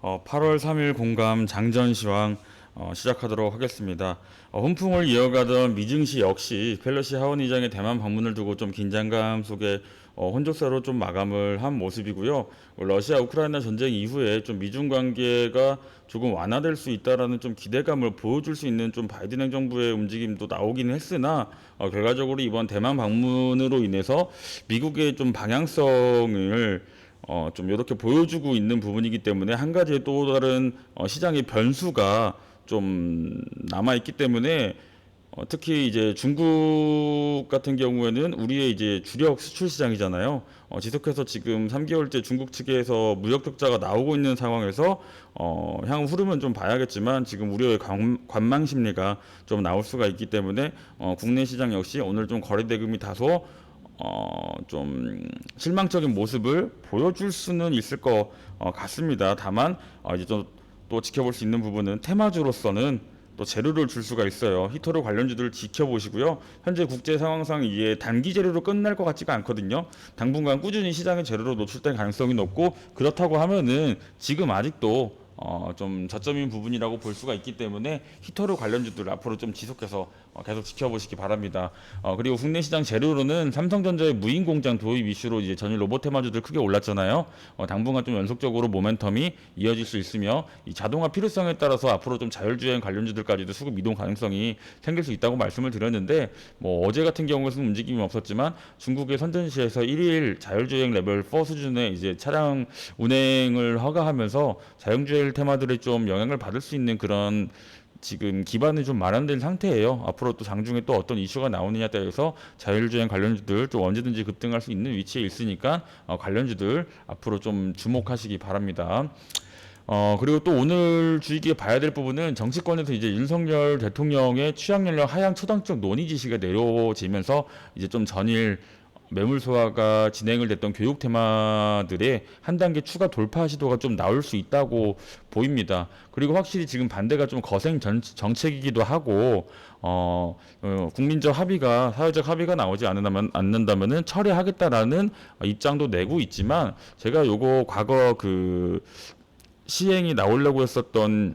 어, 8월 3일 공감 장전시황 어, 시작하도록 하겠습니다. 어, 훈풍을 이어가던 미증시 역시 펠러시 하원 의장의 대만 방문을 두고 좀 긴장감 속에 어, 혼조세로 좀 마감을 한 모습이고요. 러시아 우크라이나 전쟁 이후에 좀 미중 관계가 조금 완화될 수 있다라는 좀 기대감을 보여줄 수 있는 좀 바이든 행정부의 움직임도 나오긴 했으나 어, 결과적으로 이번 대만 방문으로 인해서 미국의 좀 방향성을 어, 좀 이렇게 보여주고 있는 부분이기 때문에 한 가지 또 다른 어, 시장의 변수가 좀 남아 있기 때문에 어, 특히 이제 중국 같은 경우에는 우리의 이제 주력 수출 시장이잖아요. 어, 지속해서 지금 3개월째 중국 측에서 무역 적자가 나오고 있는 상황에서 어, 향후 흐름은 좀 봐야겠지만 지금 우려의 관, 관망 심리가 좀 나올 수가 있기 때문에 어, 국내 시장 역시 오늘 좀 거래 대금이 다소 어, 좀 실망적인 모습을 보여줄 수는 있을 것 어, 같습니다. 다만 어, 이제 좀 또 지켜볼 수 있는 부분은 테마주로서는 또 재료를 줄 수가 있어요. 히터로 관련주들을 지켜보시고요. 현재 국제 상황상 이게 단기 재료로 끝날 것 같지가 않거든요. 당분간 꾸준히 시장의 재료로 노출될 가능성이 높고 그렇다고 하면은 지금 아직도 어, 좀 저점인 부분이라고 볼 수가 있기 때문에 히터로 관련주들 앞으로 좀 지속해서 어, 계속 지켜보시기 바랍니다. 어, 그리고 국내 시장 재료로는 삼성전자의 무인 공장 도입 이슈로 이제 전일 로봇 테마주들 크게 올랐잖아요. 어, 당분간 좀 연속적으로 모멘텀이 이어질 수 있으며 이 자동화 필요성에 따라서 앞으로 좀 자율주행 관련주들까지도 수급 이동 가능성이 생길 수 있다고 말씀을 드렸는데 뭐 어제 같은 경우에는 움직임이 없었지만 중국의 선전시에서 1일 자율주행 레벨 4 수준의 이제 차량 운행을 허가하면서 자율주행 테마들이 좀 영향을 받을 수 있는 그런 지금 기반이 좀 마련된 상태예요. 앞으로 또 장중에 또 어떤 이슈가 나오느냐에 따라서 자율주행 관련주들 좀 언제든지 급등할 수 있는 위치에 있으니까 어, 관련주들 앞으로 좀 주목하시기 바랍니다. 어 그리고 또 오늘 주의깊게 봐야 될 부분은 정치권에서 이제 윤석열 대통령의 취약 연령 하향 초당적 논의 지시가 내려지면서 이제 좀 전일 매물 소화가 진행을 됐던 교육 테마들의 한 단계 추가 돌파 시도가 좀 나올 수 있다고 보입니다. 그리고 확실히 지금 반대가 좀 거센 전, 정책이기도 하고 어, 어, 국민적 합의가 사회적 합의가 나오지 않는다면 않는다면은 철회하겠다라는 입장도 내고 있지만 제가 요거 과거 그 시행이 나오려고 했었던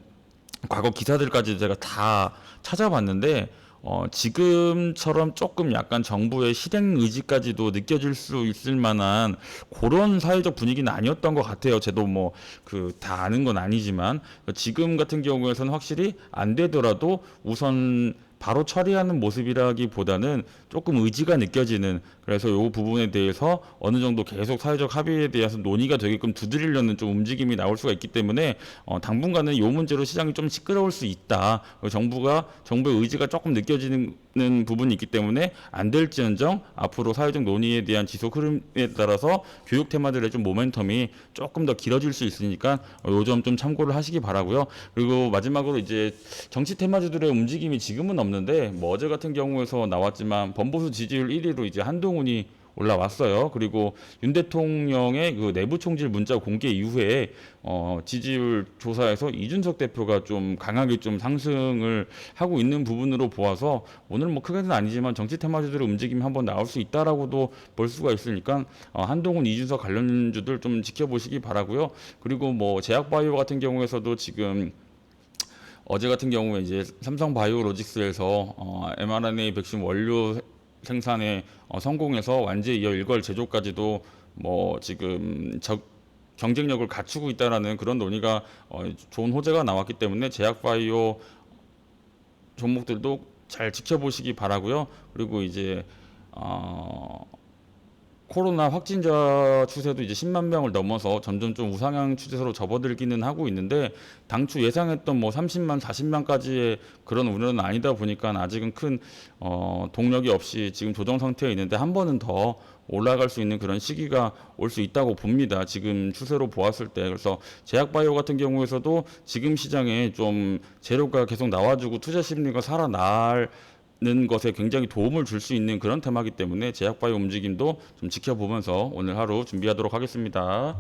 과거 기사들까지 제가 다 찾아봤는데 어, 지금처럼 조금 약간 정부의 실행 의지까지도 느껴질 수 있을 만한 그런 사회적 분위기는 아니었던 것 같아요. 저도 뭐 그 다 아는 건 아니지만 지금 같은 경우에서는 확실히 안 되더라도 우선 바로 처리하는 모습이라기보다는 조금 의지가 느껴지는 그래서 이 부분에 대해서 어느 정도 계속 사회적 합의에 대해서 논의가 되게끔 두드리려는 좀 움직임이 나올 수가 있기 때문에 어, 당분간은 이 문제로 시장이 좀 시끄러울 수 있다. 그리고 정부가 정부의 의지가 조금 느껴지는 부분이 있기 때문에 안 될지언정 앞으로 사회적 논의에 대한 지속 흐름에 따라서 교육 테마들의 좀 모멘텀이 조금 더 길어질 수 있으니까 요점 좀 참고를 하시기 바라고요. 그리고 마지막으로 이제 정치 테마주들의 움직임이 지금은 없는데 뭐 어제 같은 경우에서 나왔지만 범보수 지지율 1위로 이제 한동훈이 올라왔어요. 그리고 윤 대통령의 그 내부 총질 문자 공개 이후에 어 지지율 조사에서 이준석 대표가 좀 강하게 좀 상승을 하고 있는 부분으로 보아서 오늘 뭐 크게는 아니지만 정치 테마주들의 움직임이 한번 나올 수 있다라고도 볼 수가 있으니까 어 한동훈 이준석 관련주들 좀 지켜보시기 바라고요. 그리고 뭐 제약바이오 같은 경우에서도 지금 어제 같은 경우에 이제 삼성 바이오로직스에서 어, mRNA 백신 원료 생산에 어, 성공해서 완제 이어 일괄 제조까지도 뭐 지금 적, 경쟁력을 갖추고 있다라는 그런 논의가 어, 좋은 호재가 나왔기 때문에 제약 바이오 종목들도 잘 지켜보시기 바라고요. 그리고 이제 어, 코로나 확진자 추세도 이제 10만 명을 넘어서 점점 좀 우상향 추세로 접어들기는 하고 있는데 당초 예상했던 뭐 30만, 40만까지의 그런 우려는 아니다 보니까 아직은 큰 어, 동력이 없이 지금 조정 상태에 있는데 한 번은 더 올라갈 수 있는 그런 시기가 올 수 있다고 봅니다. 지금 추세로 보았을 때 그래서 제약바이오 같은 경우에서도 지금 시장에 좀 재료가 계속 나와주고 투자 심리가 살아날 는 것에 굉장히 도움을 줄 수 있는 그런 테마기 때문에 제약바이오 움직임도 좀 지켜보면서 오늘 하루 준비하도록 하겠습니다.